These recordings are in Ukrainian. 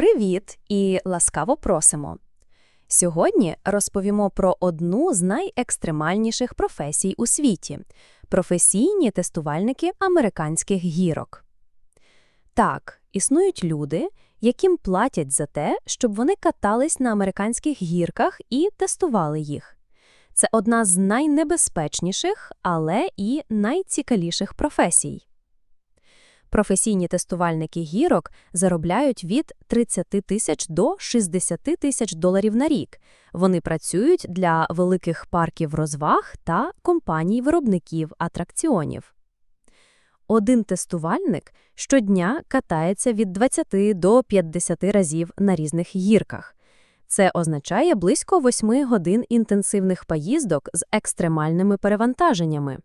Привіт і ласкаво просимо. Сьогодні розповімо про одну з найекстремальніших професій у світі професійні тестувальники американських гірок. Так, існують люди, яким платять за те, щоб вони катались на американських гірках і тестували їх. Це одна з найнебезпечніших, але і найцікавіших професій. Професійні тестувальники гірок заробляють від 30 тисяч до 60 тисяч доларів на рік. Вони працюють для великих парків розваг та компаній-виробників атракціонів. Один тестувальник щодня катається від 20 до 50 разів на різних гірках. Це означає близько 8 годин інтенсивних поїздок з екстремальними перевантаженнями.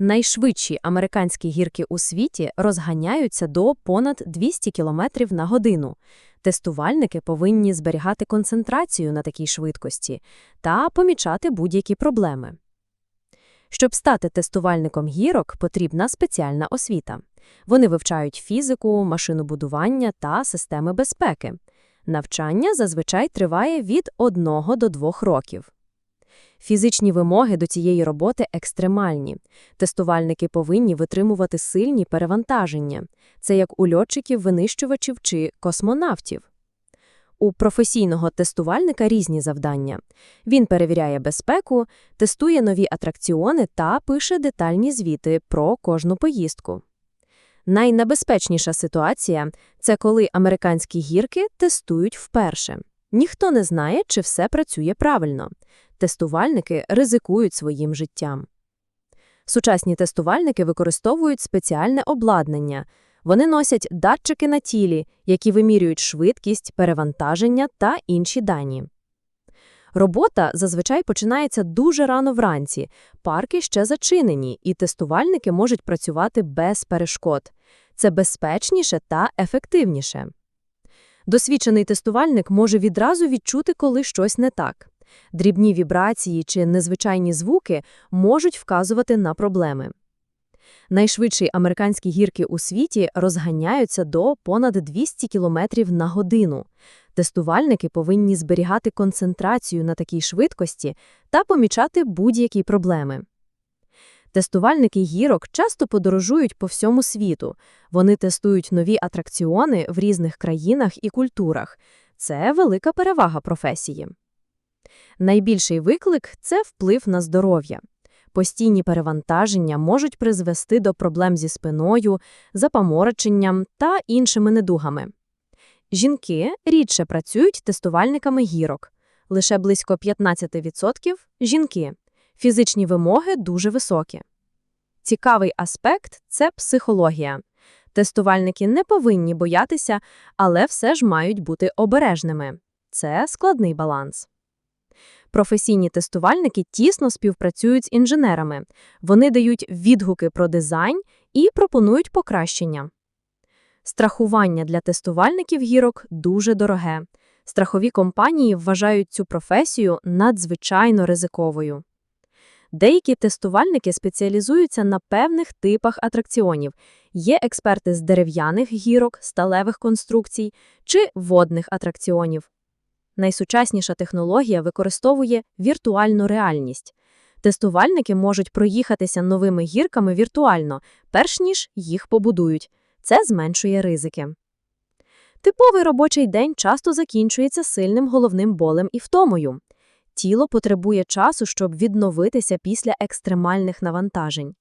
Найшвидші американські гірки у світі розганяються до понад 200 км на годину. Тестувальники повинні зберігати концентрацію на такій швидкості та помічати будь-які проблеми. Щоб стати тестувальником гірок, потрібна спеціальна освіта. Вони вивчають фізику, машинобудування та системи безпеки. Навчання зазвичай триває від 1 до 2 років. Фізичні вимоги до цієї роботи екстремальні. Тестувальники повинні витримувати сильні перевантаження. Це як у льотчиків, винищувачів чи космонавтів. У професійного тестувальника різні завдання. Він перевіряє безпеку, тестує нові атракціони та пише детальні звіти про кожну поїздку. Найнебезпечніша ситуація це коли американські гірки тестують вперше. Ніхто не знає, чи все працює правильно. Тестувальники ризикують своїм життям. Сучасні тестувальники використовують спеціальне обладнання. Вони носять датчики на тілі, які вимірюють швидкість, перевантаження та інші дані. Робота зазвичай починається дуже рано вранці, парки ще зачинені, і тестувальники можуть працювати без перешкод. Це безпечніше та ефективніше. Досвідчений тестувальник може відразу відчути, коли щось не так. Дрібні вібрації чи незвичайні звуки можуть вказувати на проблеми. Найшвидші американські гірки у світі розганяються до понад 200 км на годину. Тестувальники повинні зберігати концентрацію на такій швидкості та помічати будь-які проблеми. Тестувальники гірок часто подорожують по всьому світу. Вони тестують нові атракціони в різних країнах і культурах. Це велика перевага професії. Найбільший виклик це вплив на здоров'я. Постійні перевантаження можуть призвести до проблем зі спиною, запамороченням та іншими недугами. Жінки рідше працюють тестувальниками гірок, лише близько 15% жінки. Фізичні вимоги дуже високі. Цікавий аспект це психологія. Тестувальники не повинні боятися, але все ж мають бути обережними. Це складний баланс. Професійні тестувальники тісно співпрацюють з інженерами. Вони дають відгуки про дизайн і пропонують покращення. Страхування для тестувальників гірок дуже дороге. Страхові компанії вважають цю професію надзвичайно ризиковою. Деякі тестувальники спеціалізуються на певних типах атракціонів. Є експерти з дерев'яних гірок, сталевих конструкцій чи водних атракціонів. Найсучасніша технологія використовує віртуальну реальність. Тестувальники можуть проїхатися новими гірками віртуально, перш ніж їх побудують. Це зменшує ризики. Типовий робочий день часто закінчується сильним головним болем і втомою. Тіло потребує часу, щоб відновитися після екстремальних навантажень.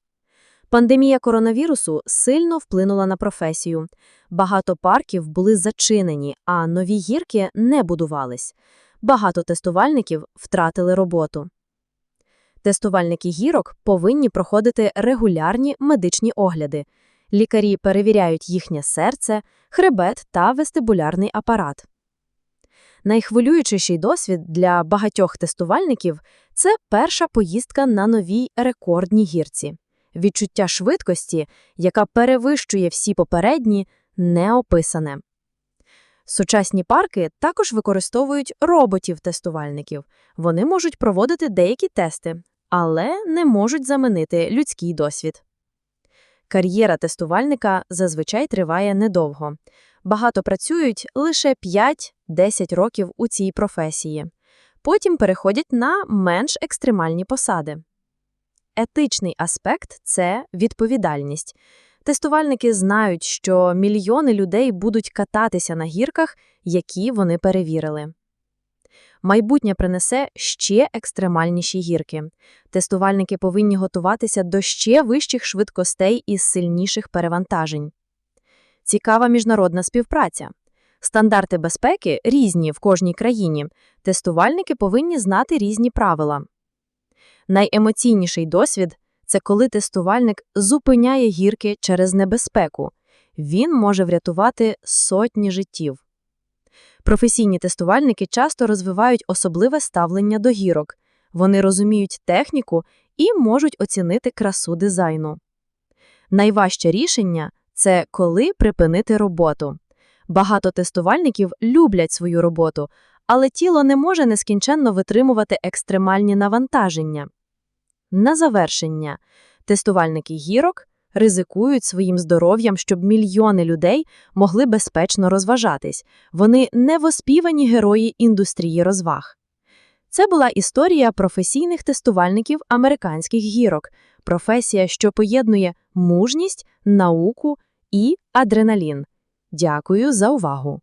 Пандемія коронавірусу сильно вплинула на професію. Багато парків були зачинені, а нові гірки не будувались. Багато тестувальників втратили роботу. Тестувальники гірок повинні проходити регулярні медичні огляди. Лікарі перевіряють їхнє серце, хребет та вестибулярний апарат. Найхвилюючіший досвід для багатьох тестувальників це перша поїздка на новій рекордній гірці. Відчуття швидкості, яка перевищує всі попередні, не описане. Сучасні парки також використовують роботів-тестувальників. Вони можуть проводити деякі тести, але не можуть замінити людський досвід. Кар'єра тестувальника зазвичай триває недовго. Багато працюють лише 5-10 років у цій професії. Потім переходять на менш екстремальні посади. Етичний аспект – це відповідальність. Тестувальники знають, що мільйони людей будуть кататися на гірках, які вони перевірили. Майбутнє принесе ще екстремальніші гірки. Тестувальники повинні готуватися до ще вищих швидкостей і сильніших перевантажень. Цікава міжнародна співпраця. Стандарти безпеки різні в кожній країні. Тестувальники повинні знати різні правила. Найемоційніший досвід – це коли тестувальник зупиняє гірки через небезпеку. Він може врятувати сотні життів. Професійні тестувальники часто розвивають особливе ставлення до гірок. Вони розуміють техніку і можуть оцінити красу дизайну. Найважче рішення – це коли припинити роботу. Багато тестувальників люблять свою роботу, але тіло не може нескінченно витримувати екстремальні навантаження. На завершення, тестувальники гірок ризикують своїм здоров'ям, щоб мільйони людей могли безпечно розважатись. Вони невоспівані герої індустрії розваг. Це була історія професійних тестувальників американських гірок, професія, що поєднує мужність, науку і адреналін. Дякую за увагу!